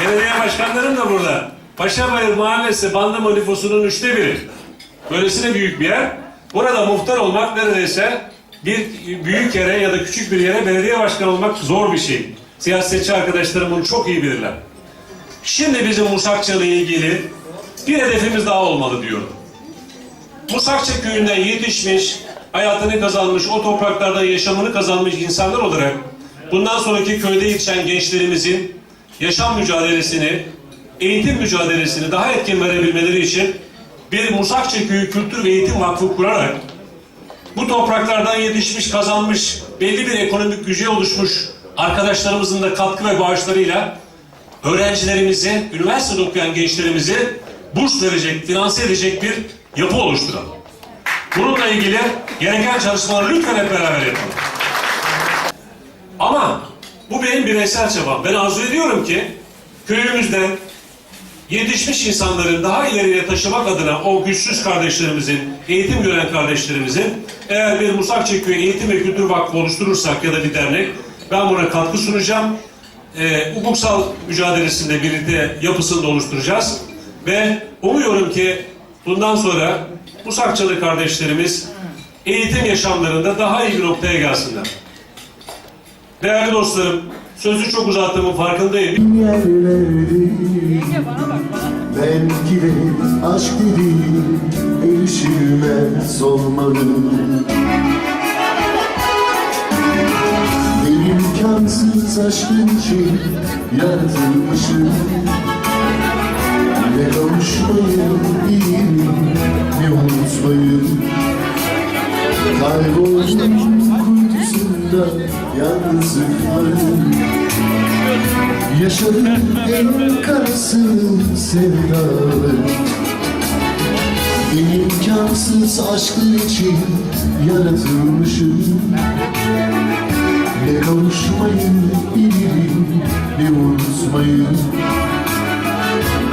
Belediye başkanlarım da burada. Paşabayır Mahallesi Bandıma nüfusunun üçte biri. Böylesine büyük bir yer. Burada muhtar olmak neredeyse bir büyük yere ya da küçük bir yere belediye başkanı olmak zor bir şey. Siyasetçi arkadaşlarım bunu çok iyi bilirler. Şimdi bizim Musakça'la ilgili bir hedefimiz daha olmalı diyorum. Musakça köyünden yetişmiş, hayatını kazanmış, o topraklarda yaşamını kazanmış insanlar olarak bundan sonraki köyde yetişen gençlerimizin yaşam mücadelesini, eğitim mücadelesini daha etkin verebilmeleri için bir Musakça Köyü Kültür ve Eğitim Vakfı kurarak bu topraklardan yetişmiş, kazanmış, belli bir ekonomik güce oluşmuş arkadaşlarımızın da katkı ve bağışlarıyla öğrencilerimize, üniversitede okuyan gençlerimize burs verecek, finanse edecek bir yapı oluşturalım. Bununla ilgili gereken çalışmaları lütfen hep beraber yapalım. Bu benim bireysel çabam. Ben arzu ediyorum ki köyümüzden yetişmiş insanların daha ileriye taşımak adına o güçsüz kardeşlerimizin, eğitim gören kardeşlerimizin eğer bir Musakçı Köyü Eğitim ve Kültür Vakfı oluşturursak ya da bir dernek ben buna katkı sunacağım. Ee, hukuksal mücadelesinde birlikte yapısını da oluşturacağız. Ve umuyorum ki bundan sonra Musakçalı kardeşlerimiz eğitim yaşamlarında daha iyi bir noktaya gelsinler. Değerli dostlarım, sözü çok uzattığımın farkındayım. Belki de aşk dediğin erişilmez olmalı imkansız aşkın için yaratılmışım Ne kavuşmayı bileyim kuytusunda yalnızlıklarım Yaşadım en karasını sevdalı. İmkansız aşkın için yaratılmışım. Ne kavuşmayı bilirim ne unutmayı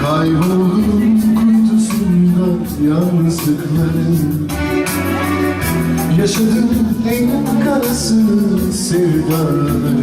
Kayboldum kuytusunda yalnızlıklarım Yaşadım en karasını sevdalarım